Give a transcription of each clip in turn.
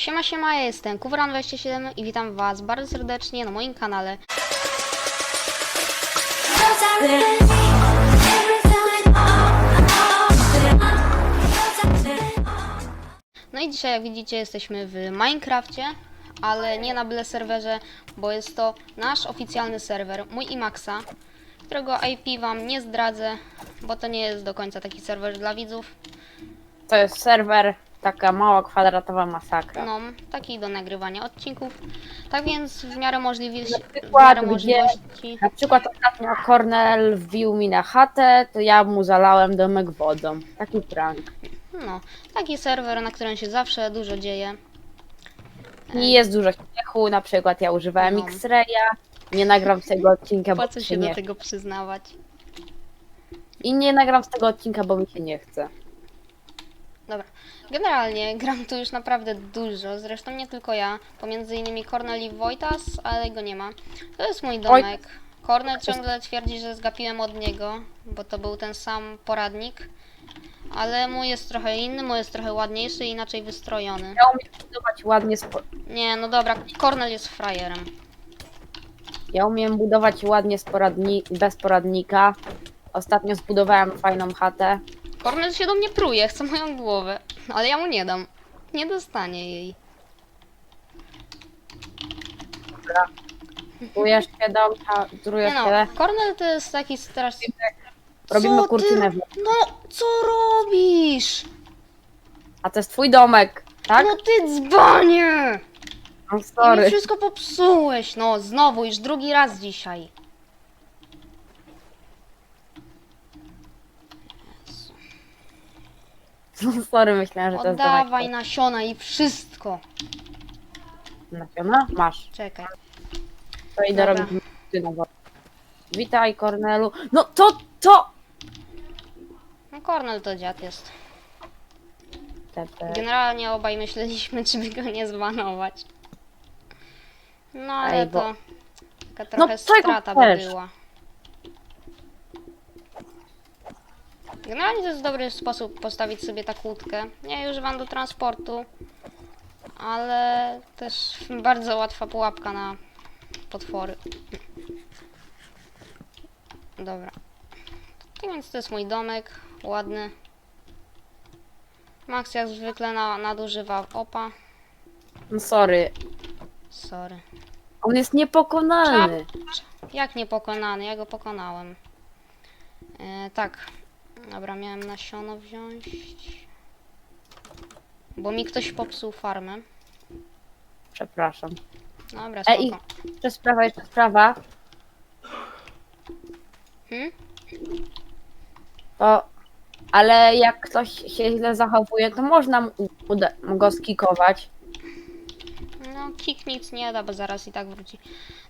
Siema, siema, ja jestem Kuwran27 i witam was bardzo serdecznie na moim kanale. No i dzisiaj, jak widzicie, jesteśmy w Minecrafcie, ale nie na byle serwerze, bo jest to nasz oficjalny serwer, mój i Maxa, którego IP wam nie zdradzę, bo to nie jest do końca taki serwer dla widzów. To jest serwer, taka mała kwadratowa masakra. No, taki do nagrywania odcinków. Tak więc w miarę możliwości, w przykład miarę gdzie- możliwości Na przykład ostatnio Cornel wbił mi na chatę, to ja mu zalałem domek wodą. Taki prank. no, taki serwer, na którym się zawsze dużo dzieje. I jest dużo śmiechu, na przykład ja używałem No. X-Raya, nie nagram z tego odcinka, bo Po co mi się nie do tego przyznawać? I nie nagram z tego odcinka, bo mi się nie chce. Dobra. Generalnie gram tu już naprawdę dużo, zresztą nie tylko ja, pomiędzy innymi Cornel i Wojtas, ale go nie ma. To jest mój domek. Cornel ciągle twierdzi, że zgapiłem od niego, bo to był ten sam poradnik. Ale mój jest trochę inny, mój jest trochę ładniejszy i inaczej wystrojony. Ja umiem budować ładnie, spo... Nie, no dobra, Cornel jest frajerem. ja umiem budować ładnie z poradni... bez poradnika. Ostatnio zbudowałem fajną chatę. Cornel się do mnie pruje, chce moją głowę, ale ja mu nie dam. Nie dostanie jej. Budujesz się dom, ta- Nie budujesz no, się. Cornel to jest taki straszny... Robimy Co ty- kurtynę. w- No, co robisz? A to jest twój domek, tak? No ty dzbanie! No, I mi sorry. wszystko popsułeś, no znowu, już drugi raz dzisiaj. sorry, myślałem, że to jest domek. Oddawaj nasiona i wszystko. Nasiona? Masz. Czekaj. To idę Dobra. robić kurtynę. bo- Witaj, Kornelu. No to, to! No Cornel to dziad jest. Tepe. Generalnie obaj myśleliśmy, czy by go nie zbanować. No ale Ej, bo- to taka trochę czego strata by chcesz? była. Generalnie to jest dobry sposób postawić sobie taką łódkę. Ja używam do transportu, ale też bardzo łatwa pułapka na potwory. Dobra. Tak więc to jest mój domek, ładny. Max jak zwykle na, nadużywa opa. No sorry. Sorry. On jest niepokonalny. Jak niepokonany? Ja go pokonałem. E, tak. Dobra, miałem nasiono wziąć. Bo mi ktoś popsuł farmę. Przepraszam. Dobra, Ej, spoko. Jeszcze sprawa, jeszcze sprawa. Hmm? To... Ale jak ktoś się źle zachowuje, to można mu go skikować. No, kick nic nie da, bo zaraz i tak wróci.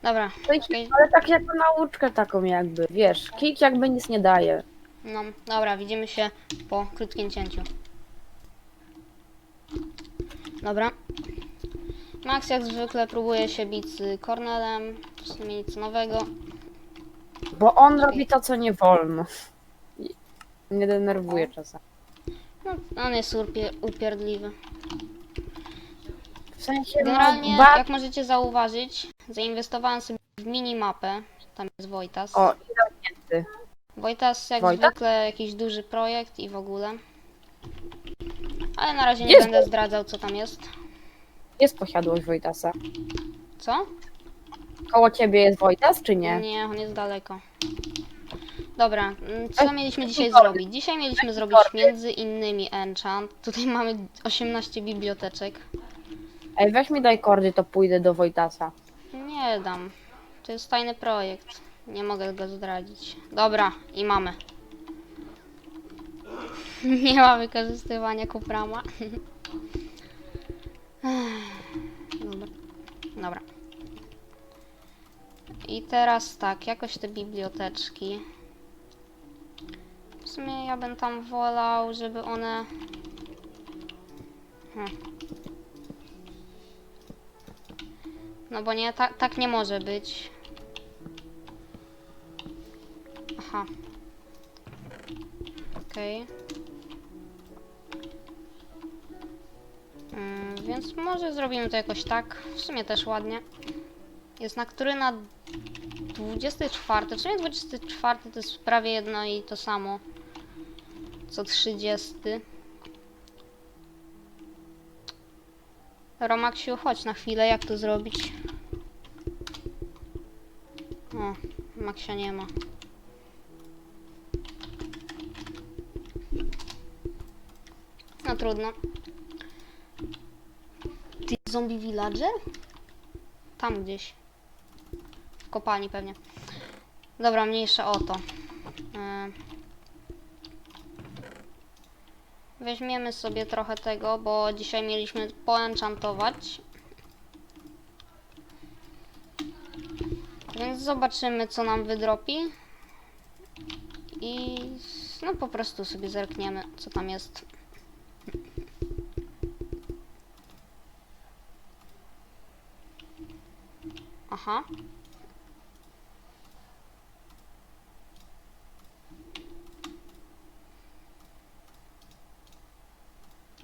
Dobra, To czekaj. Ale tak jako nauczkę taką jakby, wiesz, kick jakby nic nie daje. No, dobra, widzimy się po krótkim cięciu. Dobra. Max jak zwykle próbuje się bić z Cornelem. W sumie nic nowego. Bo on robi to, co nie wolno. I Mnie denerwuje czasem. No, on jest upie- upierdliwy. W sensie, Generalnie, no, ba- jak możecie zauważyć, zainwestowałem sobie w minimapę. Tam jest Wojtas. O, i zamknięty. Wojtas jak Wojtas? zwykle jakiś duży projekt i w ogóle. Ale na razie nie Jest będę zdradzał co tam jest. Jest posiadłość Wojtasa. Co? Koło ciebie jest Wojtas, czy nie? Nie, on jest daleko. Dobra, mm, co mieliśmy dzisiaj Igor. zrobić? Dzisiaj mieliśmy zrobić między innymi enchant. Tutaj mamy 18 biblioteczek. Ej, weź mi daj kordy, to pójdę do Wojtasa. Nie dam. To jest tajny projekt. Nie mogę go zdradzić. Dobra, i mamy. Nie ma wykorzystywania kuprama. Dobra. Dobra. I teraz tak, jakoś te biblioteczki. W sumie ja bym tam wolał, żeby one... Hmm. No bo nie, tak, tak nie może być. Aha. Okej. Mm, więc może zrobimy to jakoś tak. W sumie też ładnie. Jest na który na 24. W sumie 24 to jest prawie jedno i to samo. Co 30. Romaksiu, chodź na chwilę, jak to zrobić? O, Maksia nie ma. Trudno. Zombie villager? Tam gdzieś. W kopalni pewnie. Dobra, mniejsze o to. E, Weźmiemy sobie trochę tego, bo dzisiaj mieliśmy poenchantować. Więc zobaczymy, co nam wydropi. I no po prostu sobie zerkniemy, co tam jest. Aha.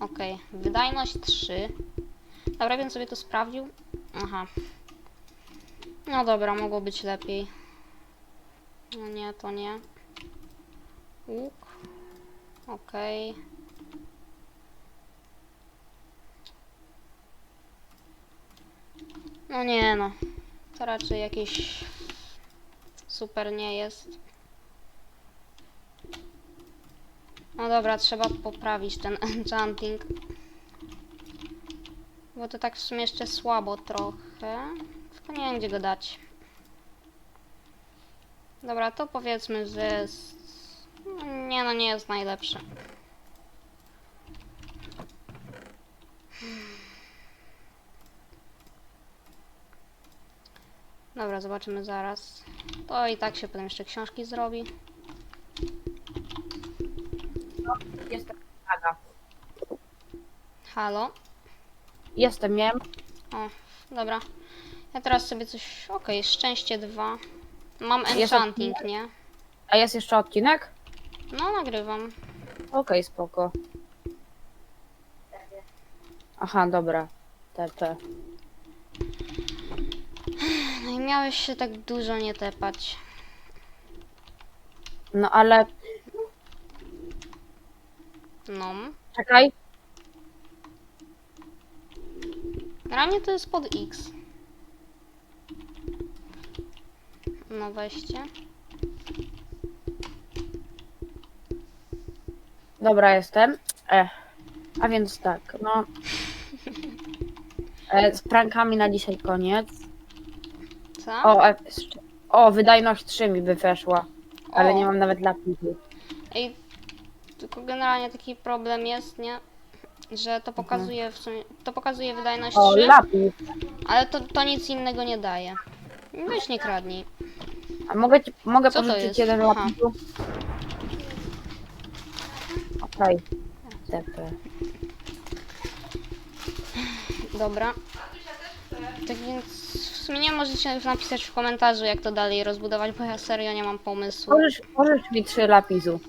Okej, wydajność 3. Dobra, więc sobie to sprawdził. Aha. No dobra, mogło być lepiej. No nie, to nie. Łuk. Okej. No nie no. To raczej jakieś super nie jest. No dobra, trzeba poprawić ten enchanting. Bo to tak w sumie jeszcze słabo trochę. Tylko nie wiem gdzie go dać. Dobra, to powiedzmy, że jest... no Nie no, nie jest najlepszy. Dobra, zobaczymy zaraz. To i tak się potem jeszcze książki zrobi. Jestem. Aga. Halo? Jestem, miałem. O, dobra. Ja teraz sobie coś... Okej, szczęście 2. Mam enchanting, nie? A jest jeszcze odcinek? No, nagrywam. Okej, spoko. Aha, dobra. TP. I miałeś się tak dużo nie tepać. No ale No. czekaj. Mnie to jest pod X. No weźcie. Dobra, jestem. E. A więc tak, no. E, z prankami na dzisiaj koniec. Co? O, jeszcze- o, wydajność 3 mi by weszła, ale O. nie mam nawet lapisu. Ej, tylko generalnie taki problem jest, nie? Że to pokazuje w sumie, to pokazuje wydajność O, 3, lapis. ale to, to nic innego nie daje. Weź nie kradnij. A mogę, ci, mogę Co to pożyczyć jest? jeden Aha. lapisu? Okej. TP. Dobra. Tak więc sumie nie możecie napisać w komentarzu, jak to dalej rozbudować, bo ja serio nie mam pomysłu. Możesz, możesz mi trzy lapisu.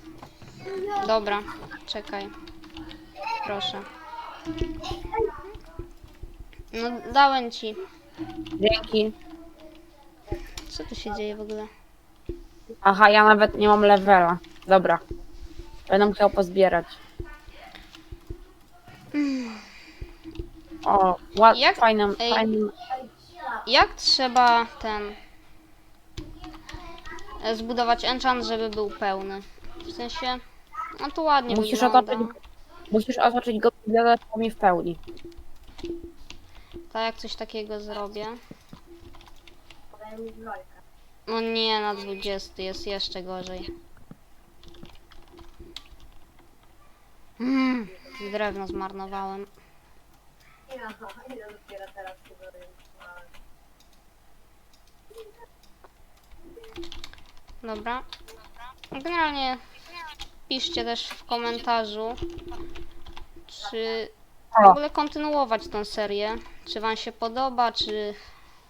Dobra, czekaj. Proszę. No, dałem ci. Dzięki. Co tu się dzieje w ogóle? Aha, ja nawet nie mam levela. Dobra. Będę musiał pozbierać. O, ład, Jak- fajnym, ej. fajnym. Jak trzeba ten. e, zbudować enchant, żeby był pełny? W sensie. No to ładnie Musisz wygląda. otoczyć, musisz otoczyć go bibliotekami w pełni. Tak jak coś takiego zrobię. No nie, na 20 jest jeszcze gorzej. Mm, drewno zmarnowałem. Dobra. Generalnie piszcie też w komentarzu, czy w ogóle kontynuować tą serię. Czy wam się podoba, czy...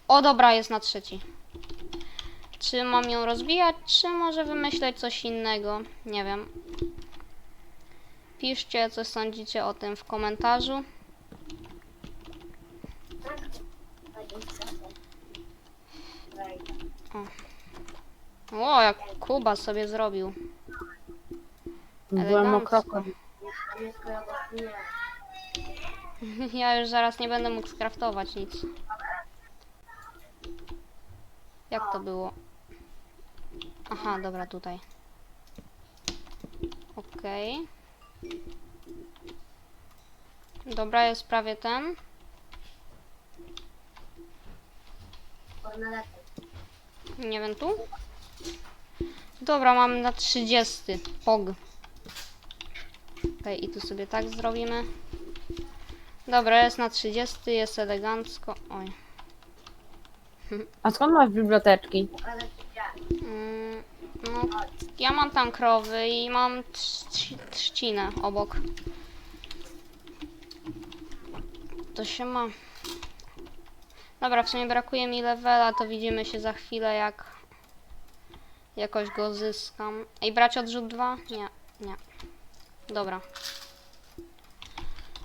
O, dobra, jest na trzeci. Czy mam ją rozwijać, czy może wymyśleć coś innego? Nie wiem. Piszcie, co sądzicie o tym w komentarzu. O, jak Kuba sobie zrobił. Byłem Elegancko. okropny. Ja już zaraz nie będę mógł skraftować nic. Jak to było? Aha, dobra, tutaj. Okej. Dobra, jest prawie ten. Nie wiem tu? Dobra, mamy na 30. Pog. Okej, i tu sobie tak zrobimy. Dobra, jest na 30, jest elegancko. Oj. A skąd masz biblioteczki? Mm, no, ja mam tam krowy i mam trz- trzcinę obok. To się ma. Dobra, w sumie brakuje mi levela, to widzimy się za chwilę jak jakoś go zyskam. Ej, brać odrzut 2? Nie, nie. Dobra.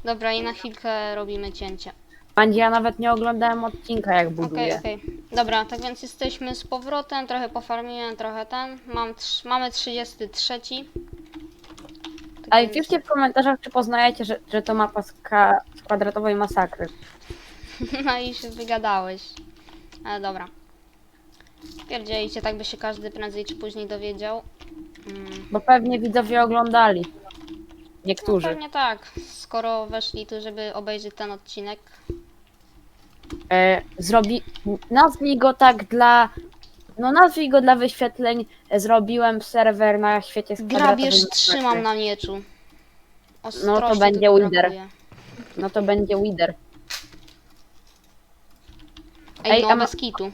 Dobra, i na chwilkę robimy cięcie. Mandzie, ja nawet nie oglądałem odcinka, jak Okej, buduję. okej. Dobra, tak więc jesteśmy z powrotem, trochę pofarmiłem, trochę ten. Mam trz- mamy 33. Tak Ale więc- piszcie w komentarzach, czy poznajecie, że, że to mapa z, z kwadratowej masakry. No i się wygadałeś. Ale dobra. Pierdzielicie, tak by się każdy prędzej czy później dowiedział. Mm. Bo pewnie widzowie oglądali. No Niektórzy. pewnie tak, skoro weszli tu, żeby obejrzeć ten odcinek. E, zrobi... Nazwij go tak dla... No nazwij go dla wyświetleń. E, Zrobiłem serwer na świecie z kwadratowej Grabież trzymam na mieczu. No Ostrości to będzie tylko Wither. brakuje. No to będzie Wither. Ej, Ej, no a ma- bez kitu.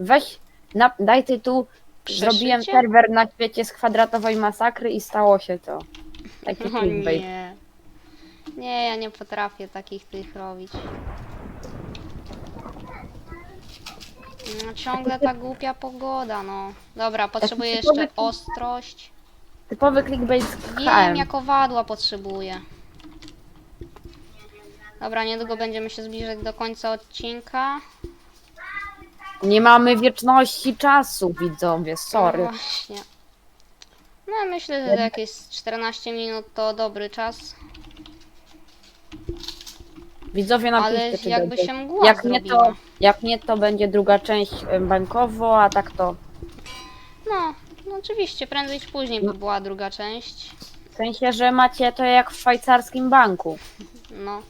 Weź, na, daj tytuł. Przeszycie? Zrobiłem serwer na świecie z kwadratowej masakry i stało się to. Taki O clickbait. nie. Nie, ja nie potrafię takich tych robić. No, ciągle ta głupia pogoda, no. Dobra, potrzebuję jeszcze ostrość. Typowy clickbait z Wiem, KM. jak owadła potrzebuję. Dobra, niedługo będziemy się zbliżać do końca odcinka. Nie mamy wieczności czasu, widzowie, sorry. No właśnie. No myślę, że jakieś 14 minut to dobry czas. Widzowie napiszcie, Ale czy jakby będzie. się mgła jak nie, zrobiła. to, jak nie, to będzie druga część em, bankowo, a tak to... No, no oczywiście, prędzej czy później by była druga część. W sensie, że macie to jak w szwajcarskim banku. No.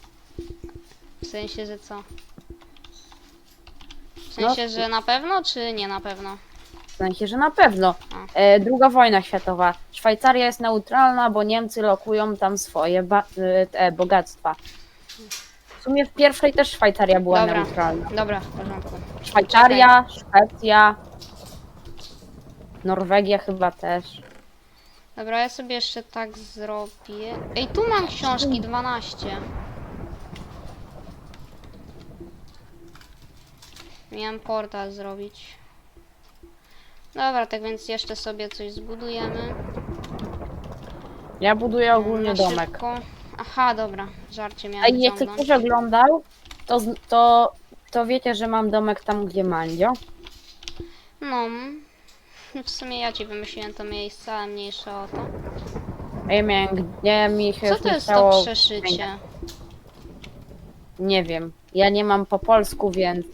W sensie, że co? W No. sensie, że na pewno, czy nie na pewno? W sensie, że na pewno. E, druga wojna światowa. Szwajcaria jest neutralna, bo Niemcy lokują tam swoje ba- e, te bogactwa. W sumie w pierwszej też Szwajcaria była Dobra. neutralna. Dobra, w porządku. Szwajcaria, Szwecja, Norwegia chyba też. Dobra, ja sobie jeszcze tak zrobię. Ej, tu mam książki 12. Miałem portal zrobić. Dobra, tak więc jeszcze sobie coś zbudujemy. Ja buduję ogólnie Na domek. szybko. Aha, dobra, żarcie A miałem jeśli wyciągnąć. ktoś oglądał, to, z- to, to wiecie, że mam domek tam, gdzie Mandzio. No, mm, w sumie ja ci wymyśliłem to miejsce, ale mniejsza o to. A ja miałem, nie, mi się Co to jest to przeszycie? nie wiem. Ja nie mam po polsku, więc.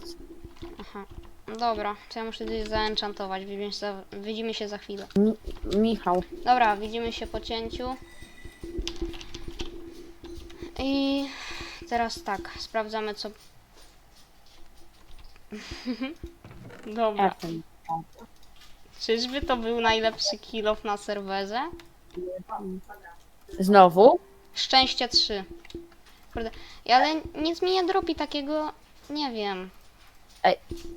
Dobra, to ja muszę gdzieś zaenchantować. Widzimy się za, widzimy się za chwilę. Michał. Dobra, widzimy się po cięciu. I teraz tak, sprawdzamy co. Dobra, czyżby to był najlepszy kill off na serwerze? Znowu? Szczęście 3. Kurde, ale nic mi nie dropi takiego, nie wiem.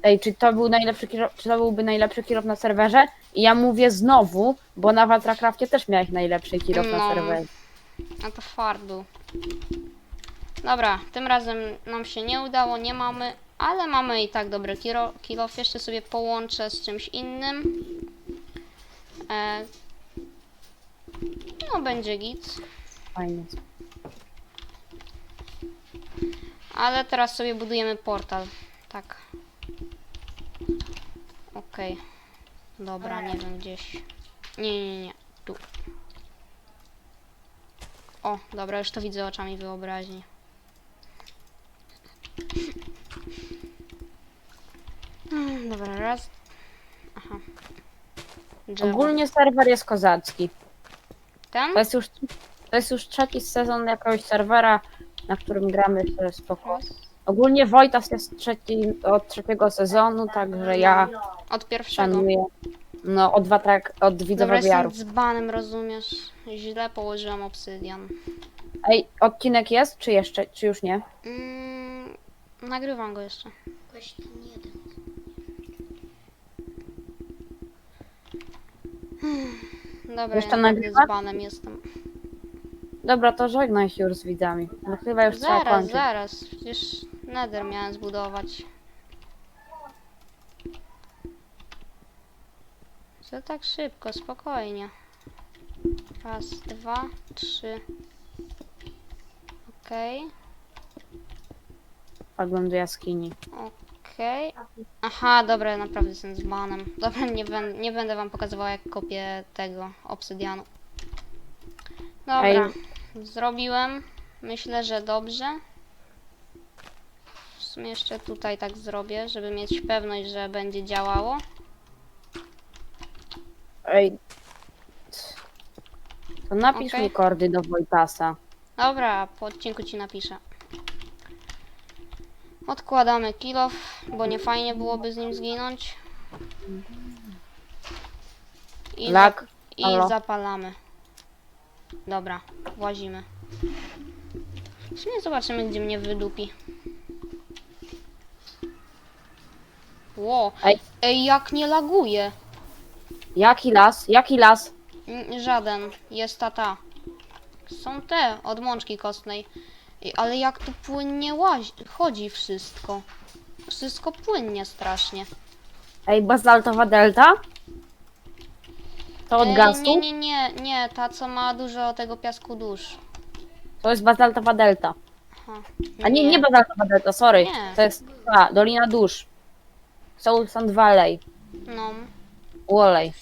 Ej, czy to był najlepszy czy to byłby najlepszy kierowca na serwerze? I ja mówię znowu, bo na Watracraftie też miałeś najlepszy kierowca No. na serwerze. A to fart był. Dobra, tym razem nam się nie udało, nie mamy, ale mamy i tak dobry kilo, kill off. Jeszcze sobie połączę z czymś innym. E, no, będzie git. Fajnie. Ale teraz sobie budujemy portal. Tak. Okej. Dobra, nie wiem, gdzieś. Nie, nie, nie. Tu. O, dobra, już to widzę oczami wyobraźni. Hmm, Dobra, raz. Aha. Drzewo. Ogólnie serwer jest kozacki. Ten? To jest już, to jest już trzeci sezon jakiegoś serwera, na którym gramy w spoko. Ogólnie Wojtas jest trzeci, od trzeciego sezonu, także ja Od pierwszego. szanuję. No, od, dwa trak, od Dobra, widzowa jestem wiarów. dzbanem, rozumiesz? Źle położyłam obsydian. Ej, odcinek jest, czy jeszcze, czy już nie? Mm, nagrywam go jeszcze. Weź ten jeden. Dobra, Jeszcze ja nagrywasz? dzbanem jestem. Dobra, to żegnaj się już z widzami. No chyba już trzeba Zaraz, kończyć. zaraz. Przecież nether miałem zbudować. Co tak szybko, spokojnie. Raz, dwa, trzy. Okej, Wpadłem do jaskini. okej. Aha, dobra, naprawdę jestem z banem. Dobra, nie, ben, nie będę wam pokazywała jak kopię tego obsydianu. Dobra, Ej. zrobiłem. Myślę, że dobrze. Sumie jeszcze tutaj tak zrobię, żeby mieć pewność, że będzie działało. Ej. To napisz Okej. mi kordy do Wojtasa. Dobra, po odcinku ci napiszę. Odkładamy kilof, bo nie fajnie byłoby z nim zginąć. I, Lak. I Halo. zapalamy. Dobra, włazimy. W sumie zobaczymy, gdzie mnie wydupi. Ło, Ej. ej, jak nie laguje. Jaki las? Jaki las? N- Żaden, jest ta ta. Są te od mączki kostnej. I- Ale jak tu płynnie łazi, chodzi wszystko. Wszystko płynnie strasznie. Ej, bazaltowa delta? To od E, gazu? Nie, nie, nie, nie, ta co ma dużo tego piasku dusz. To jest bazaltowa delta. Aha. A nie, nie bazaltowa delta, sorry. Nie. To jest ta, Dolina Dusz. Soul Sand Valley. No, Wolej.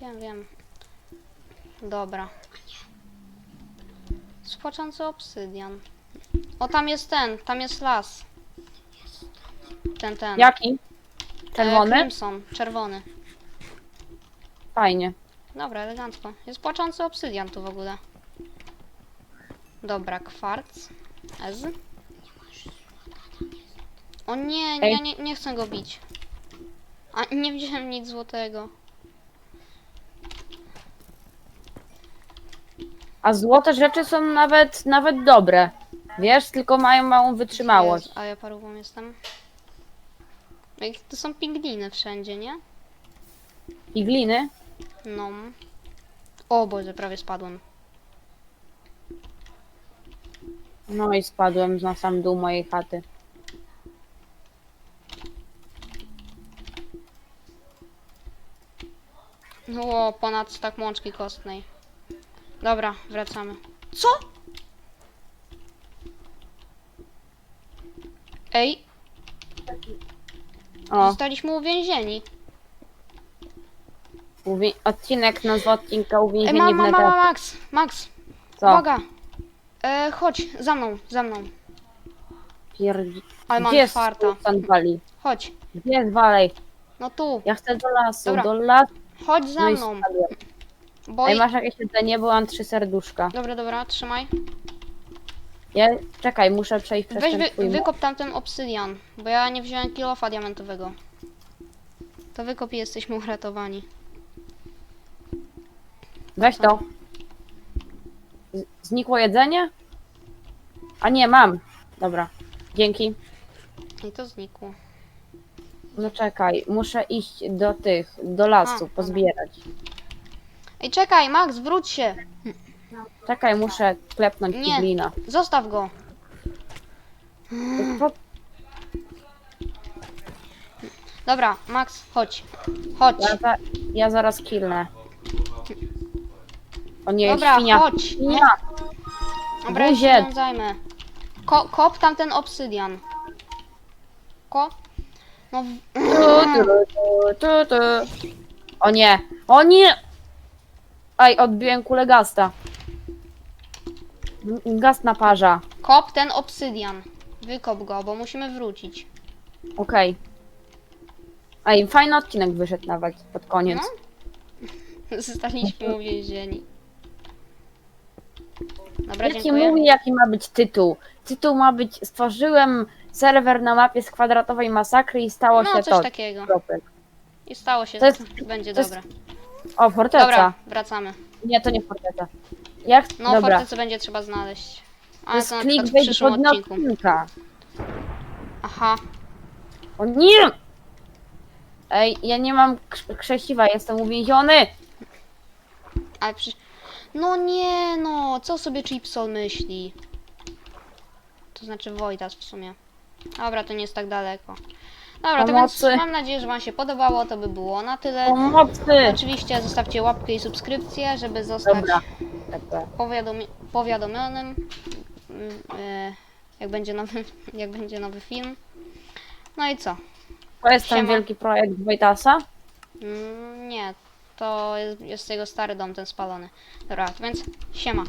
wiem, wiem. Dobra. Spłaczący obsydian. O, tam jest ten, tam jest las. Ten, ten. Jaki? E, Czerwony? Crimson, czerwony. Fajnie. Dobra, elegancko. Jest płaczący obsydian tu w ogóle. Dobra, kwarc. Ez. O nie, nie, Ej. nie, nie chcę go bić. A nie wziąłem nic złotego. A złote rzeczy są nawet, nawet dobre. Wiesz, tylko mają małą wytrzymałość. Jezu, a ja parówą jestem. Ej, To są pingwiny wszędzie, nie? I gliny? No. O Boże, prawie spadłem. No i spadłem na sam dół mojej chaty. No, ponad stak mączki kostnej. Dobra, wracamy. Co? Ej, O, zostaliśmy uwięzieni. uwi- odcinek nazwa odcinka Ej, uwięzienie ma, w ma, ma, Nether. ma, Max, Max, Co? uwaga. E, chodź, za mną, za mną. Pierdzi... Ale mam Gdzie jest farta. Valley? Chodź, Gdzie jest Valley? no tu, Ja chcę do lasu, Dobra. do lasu. Chodź za No i mną. spadłem. Bo... Ej, masz jakieś jedzenie, bo mam trzy serduszka. Dobra, dobra, trzymaj. Ja, czekaj, muszę przejść przez Weź ten wy, wykop tamten obsydian, bo ja nie wziąłem kilofa diamentowego. To wykop i jesteśmy uratowani. Weź to. Z- Znikło jedzenie? A nie, mam. Dobra. Dzięki. I to znikło. No czekaj, muszę iść do tych, do lasu, A, pozbierać. Ej, czekaj, Max, wróć się! Czekaj, muszę klepnąć Nie. piglina. Zostaw go! Co? Dobra, Max, chodź. Chodź. Ja, za, ja zaraz killnę. O nie, Dobra, świnia. chodź. Świnia! Dobra, ja się tym zajmę. Ko kop tamten obsydian. szybko. No, Tu, tu, tu, tu. O nie, o nie! Aj, odbiłem kulę gasta. M- Gast na parza. kop ten obsydian. Wykop go, bo musimy wrócić. Okej. Ej, fajny odcinek wyszedł nawet pod koniec. No. Zostaliśmy uwięzieni. Dobra, Jaki dziękuję. mówi, jaki ma być tytuł? Tytuł ma być Stworzyłem serwer na mapie z kwadratowej masakry i stało No, się coś to. takiego. Kropek. I stało się, To jest- będzie to jest- dobre. O, forteca. Dobra, wracamy. Nie, to nie forteca. Jak? No, Dobra. fortecę będzie trzeba znaleźć. To Ale jest to na przykład w clickbait przyszłym odcinku. odcinka. Aha, O nie! Ej, ja nie mam krz- krzesiwa, jestem uwięziony! ale przy... No nie no, co sobie Chipsol myśli? To znaczy Wojtas w sumie. Dobra, to nie jest tak daleko. Dobra, to więc Pomocy. mam nadzieję, że Wam się podobało. To by było na tyle. Pomocy! Oczywiście zostawcie łapkę i subskrypcję, żeby zostać Dobra. Dobra. powiadomi powiadomionym, mm, e, jak będzie, nowy, jak będzie nowy film. No i co? To jest ten Siema. wielki projekt Wojtasa. Mm, Nie, to jest, jest jego stary dom, ten spalony. Dobra, więc siema.